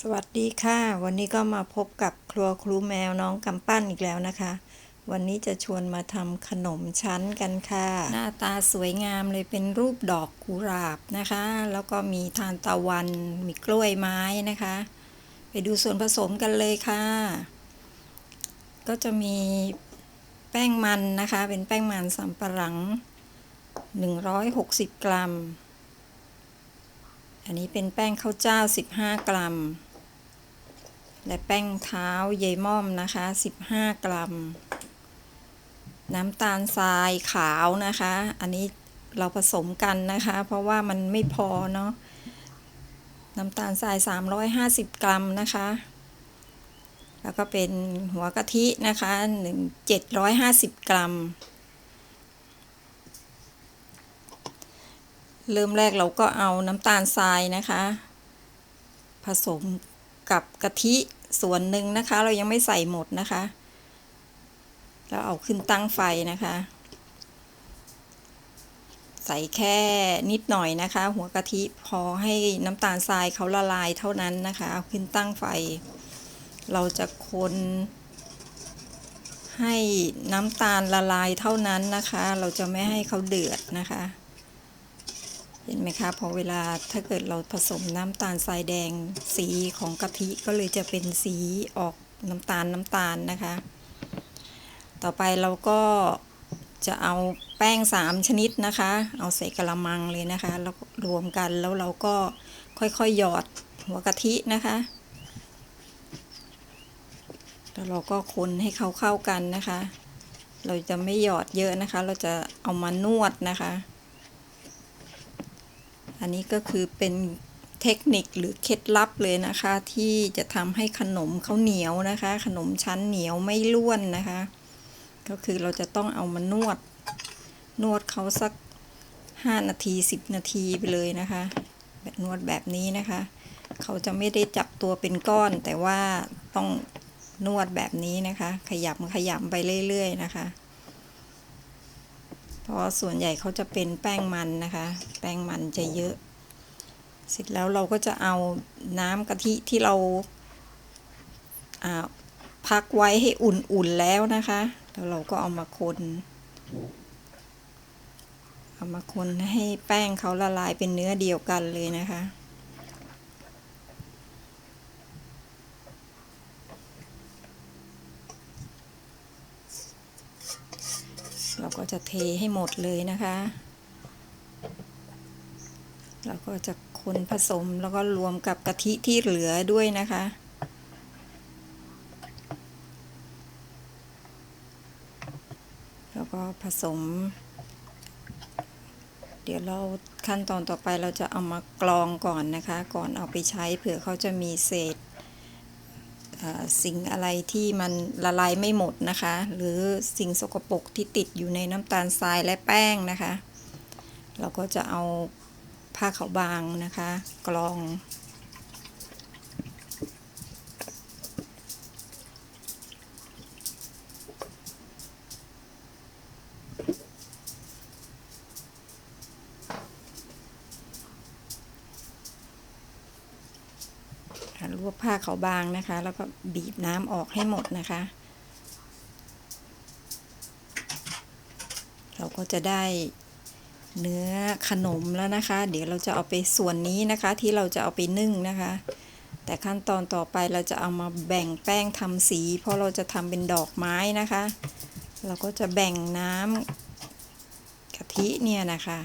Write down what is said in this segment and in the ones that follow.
สวัสดีค่ะ วันนี้ก็มาพบกับครัวครูแมวน้องกำปั้นอีกแล้วนะคะ วันนี้จะชวนมาทำขนมชั้นกันค่ะ หน้าตาสวยงามเลยเป็นรูปดอกกุหลาบนะคะ แล้วก็มีทานตะวันมีกล้วยไม้นะคะ ไปดูส่วนผสมกันเลยค่ะ ก็จะมีแป้งมันนะคะ เป็นแป้งมันสำปะหลัง 160 กรัมอันนี้เป็นแป้งข้าวเจ้า 15 กรัม และแป้งเท้าเยม่อมนะคะ 15 กรัม น้ำตาลทรายขาวนะคะ อันนี้เราผสมกันนะคะ เพราะว่ามันไม่พอเนาะน้ำตาลทราย 350 กรัมนะคะ แล้วก็เป็นหัวกะทินะคะ1 750 กรัม เริ่มแรกเราก็เอาน้ำตาลทรายนะคะ ผสม กับกะทิส่วนหนึ่งนะคะ เรายังไม่ใส่หมดนะคะ แล้วเอาขึ้นตั้งไฟนะคะ ใส่แค่นิดหน่อยนะคะ หัวกะทิพอให้น้ำตาลทรายเขาละลายเท่านั้นนะคะเอาขึ้นตั้งไฟ เราจะคนให้น้ำตาลละลายเท่านั้นนะคะ เราจะไม่ให้เขาเดือดนะคะ เห็นไหมคะพอเวลาถ้าเกิดเราผสมน้ำตาลทรายแดงสีของกะทิก็เลยจะเป็นสีออกน้ำตาลน้ำตาลนะคะ ต่อไปเราก็จะเอาแป้งสามชนิดนะคะ เอาใส่กระมังเลยนะคะ แล้วรวมกันแล้วเราก็ค่อยๆหยอดหัวกะทินะคะ แล้วเราก็คนให้เขาเข้ากันนะคะ เราจะไม่หยอดเยอะนะคะ เราจะเอามานวดนะคะ อันนี้ก็คือเป็นเทคนิคหรือเคล็ดลับเลยนะคะ ที่จะทำให้ขนมเขาเหนียวนะคะ ขนมชั้นเหนียวไม่ล้วนนะคะ ก็คือเราจะต้องเอามานวด นวดเขาสัก 5 นาที 10 นาทีไปเลยนะคะแบบนวดแบบนี้นะคะ เขาจะไม่ได้จับตัวเป็นก้อน แต่ว่าต้องนวดแบบนี้นะคะ ขยำขยำไปเรื่อย ๆ นะคะ เพราะส่วนใหญ่เขาจะเป็นแป้งมันนะคะ แป้งมันจะเยอะ เสร็จแล้วเราก็จะเอาน้ำกะทิที่เราพักไว้ให้อุ่นๆแล้วนะคะ แล้วเราก็เอามาคนเอามาคนให้แป้งเขาละลายเป็นเนื้อเดียวกันเลยนะคะ เรา ก็จะเทให้หมดเลยนะคะ เราก็จะคนผสมแล้วก็รวมกับกะทิที่เหลือด้วยนะคะ แล้วก็ผสม เดี๋ยวเราขั้นตอนต่อไปเราจะเอามากรองก่อนนะคะ ก่อนเอาไปใช้เผื่อเขาจะมีเศษ สิ่งอะไรที่มันละลายไม่หมดนะคะ หรือสิ่งสกปรกที่ติดอยู่ในน้ำตาลทรายและแป้งนะคะ เราก็จะเอาผ้าขาวบางนะคะ กรอง รวบผ้าขาบางนะคะ แล้วก็บีบน้ำออกให้หมดนะคะ เราก็จะได้เนื้อขนมแล้วนะคะ เดี๋ยวเราจะเอาไปส่วนนี้นะคะ ที่เราจะเอาไปนึ่งนะคะ แต่ขั้นตอนต่อไปเราจะเอามาแบ่งแป้งทำสี เพราะเราจะทำเป็นดอกไม้นะคะ เราก็จะแบ่งน้ำกะทิเนี่ยนะคะ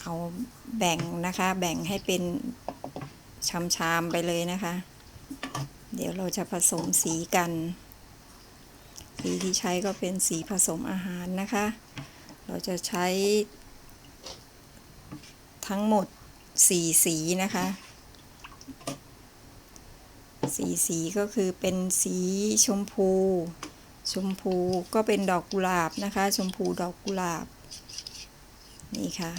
เอาแบ่งนะคะ แบ่งให้เป็น ชามๆไปเลยนะคะ เดี๋ยวเราจะผสมสีกัน สีที่ใช้ก็เป็นสีผสมอาหารนะคะ เราจะใช้ ทั้งหมดสีสีนะคะสีสีก็คือเป็นสีชมพู ชมพูก็เป็นดอกกุหลาบนะคะ ชมพูดอกกุหลาบ นี่ค่ะ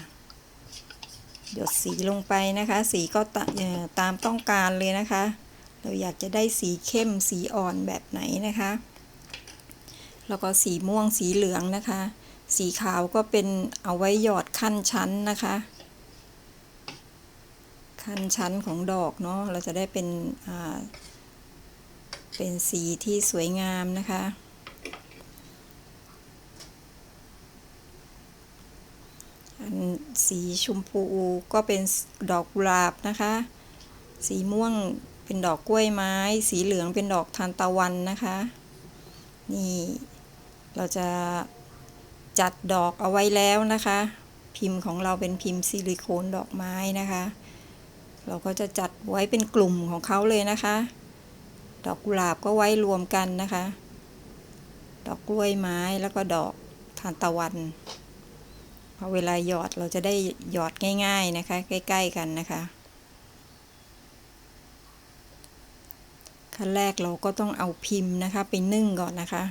หยดสีลงไปนะคะ สีก็ตตามต้องการเลยนะคะ เราอยากจะได้สีเข้มสีอ่อนแบบไหนนะคะ แล้วก็สีม่วงสีเหลืองนะคะ สีขาวก็เป็นเอาไว้หยอดขั้นชั้นนะคะ ขั้นชั้นของดอกเนาะเราจะได้เป็นเป็นสีที่สวยงามนะคะ อัน สีชมพูก็เป็นดอกกุหลาบนะคะ สีม่วงเป็นดอกกล้วยไม้ สีเหลืองเป็นดอกทานตะวันนะคะ นี่เราจะจัดดอกเอาไว้แล้วนะคะ พิมพ์ของเราเป็นพิมพ์ซิลิโคนดอกไม้นะคะ เราก็จะจัดไว้เป็นกลุ่มของเขาเลยนะคะ ดอกกุหลาบก็ไว้รวมกันนะคะ ดอกกล้วยไม้แล้วก็ดอกทานตะวัน พอเวลาหยอดเราจะได้หยอดง่าย ๆนะคะ ใกล้ ๆ กันนะคะ ขั้นแรกเราก็ต้องเอาพิมพ์นะคะ ไปนึ่งก่อนนะคะ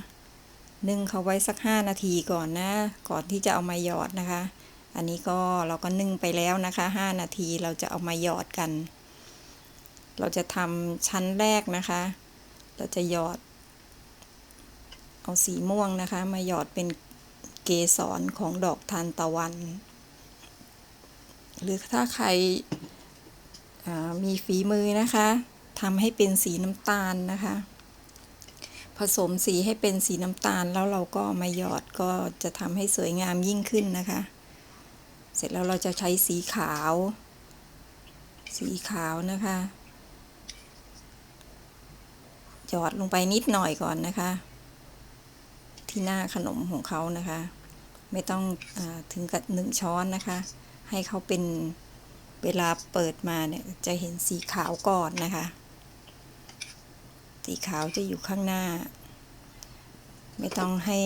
นึ่งเขาไว้สัก 5 นาทีก่อนนะ ก่อนที่จะเอามาหยอดนะคะ อันนี้ก็เราก็นึ่งไปแล้วนะคะ 5 นาทีเราจะเอามาหยอดกัน เราจะทำชั้นแรกนะคะ เราจะหยอด เอาสีม่วงนะคะ มาหยอดเป็น เกสรของดอกทานตะวัน หรือถ้าใครมีฝีมือนะคะทำให้เป็นสีน้ำตาลนะคะ ผสมสีให้เป็นสีน้ำตาลแล้วเราก็มาหยอดก็จะทำให้สวยงามยิ่งขึ้นนะคะ เสร็จแล้วเราจะใช้สีขาว สีขาวนะคะหยอดลงไปนิดหน่อยก่อนนะคะ ที่หน้าขนมของเขานะคะ ไม่ต้องอถึงกับหนึ่งช้อนนะคะ ให้เขาเป็นเวลาเปิดมาเนี่ยจะเห็นสีขาวก่อนนะคะ สีขาวจะอยู่ข้างหน้า ไม่ต้องให้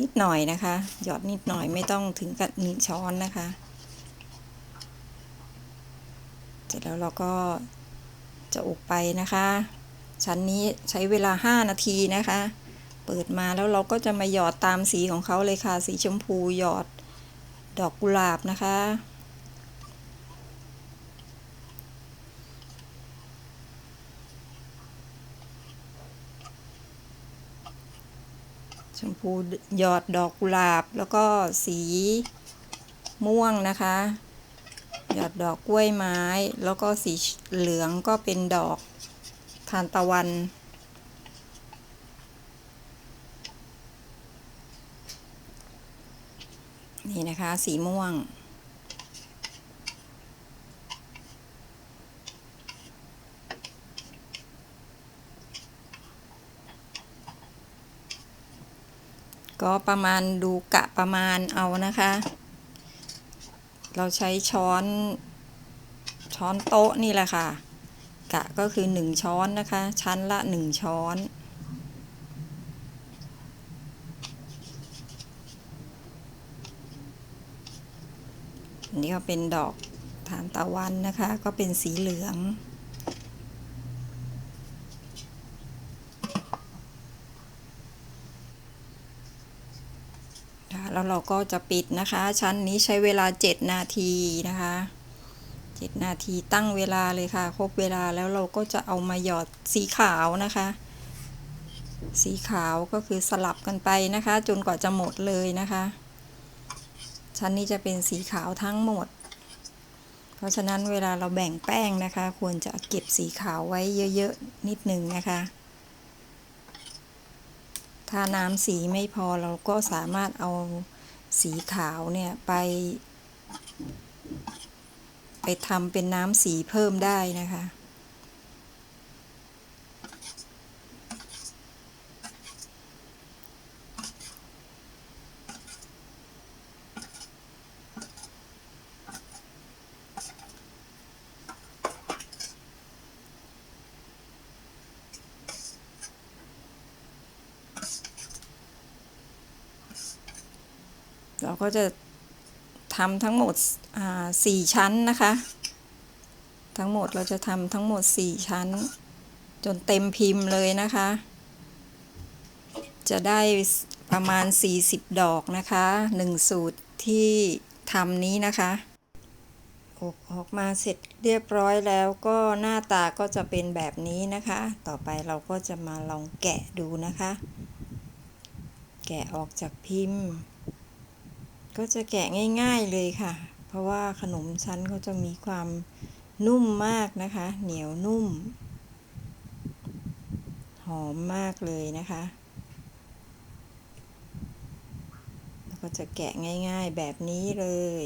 นิดหน่อยนะคะ หยอดนิดหน่อยไม่ต้องถึงกับหนึ่งช้อนนะคะ เสร็จแล้วเราก็จะอบไปนะคะ ชั้นนี้ใช้เวลา 5 นาทีนะคะ เปิดมาแล้วเราก็จะมาหยอดตามสีของเขาเลยค่ะ สีชมพูหยอดดอกกุหลาบนะคะ ชมพูหยอดดอกกุหลาบแล้วก็สีม่วงนะคะ หยอดดอกกล้วยไม้ แล้วก็สีเหลืองก็เป็นดอกทานตะวัน นี่นะคะ สีม่วง ก็ประมาณดูกะประมาณเอานะคะ เราใช้ช้อน ช้อนโต๊ะนี่แหละค่ะ กะก็คือ 1 ช้อนนะคะ ชั้นละ 1 ช้อน นนี้ก็เป็นดอกทานตะวันนะคะ ก็เป็นสีเหลือง แล้วเราก็จะปิดนะคะ ชั้นนี้ใช้เวลา 7 นาทีนะคะ 7 นาทีตั้งเวลาเลยค่ะ ครบเวลาแล้วเราก็จะเอามาหยอดสีขาวนะคะ สีขาวก็คือสลับกันไปนะคะ จนกว่าจะหมดเลยนะคะ ชั้นนี้จะเป็นสีขาวทั้งหมด เพราะฉะนั้นเวลาเราแบ่งแป้งนะคะ ควรจะเก็บสีขาวไว้เยอะๆ นิดหนึ่งนะคะ ถ้าน้ำสีไม่พอเราก็สามารถเอาสีขาวเนี่ยไป ไปทำเป็นน้ำสีเพิ่มได้นะคะ เราก็จะทำทั้งหมดสี่ชั้นนะคะ ทั้งหมดเราจะทำทั้งหมดสี่ชั้น จนเต็มพิมพ์เลยนะคะ จะได้ประมาณ 40 ดอกนะคะหนึ่งสูตรที่ทำนี้นะคะอบออกมาเสร็จเรียบร้อยแล้วก็หน้าตาก็จะเป็นแบบนี้นะคะ ต่อไปเราก็จะมาลองแกะดูนะคะ แกะออกจากพิมพ์ ก็จะแกะง่ายๆเลยค่ะ เพราะว่าขนมชั้นเขาจะมีความนุ่มมากนะคะ เหนียวนุ่ม หอมมากเลยนะคะแล้วก็จะแกะง่ายๆแบบนี้เลย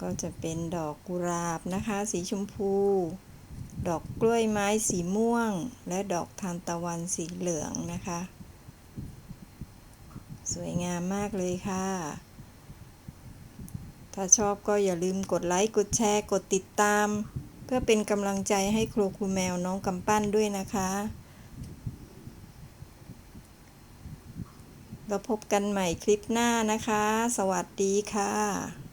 ก็จะเป็นดอกกุหลาบนะคะ สีชมพู ดอกกล้วยไม้สีม่วง และดอกทานตะวันสีเหลืองนะคะ สวยงามมากเลยค่ะ ถ้าชอบก็อย่าลืมกดไลค์ กดแชร์ กดติดตาม เพื่อเป็นกำลังใจให้ครูครูแมวน้องกำปั้นด้วยนะคะ เราพบกันใหม่คลิปหน้านะคะ สวัสดีค่ะ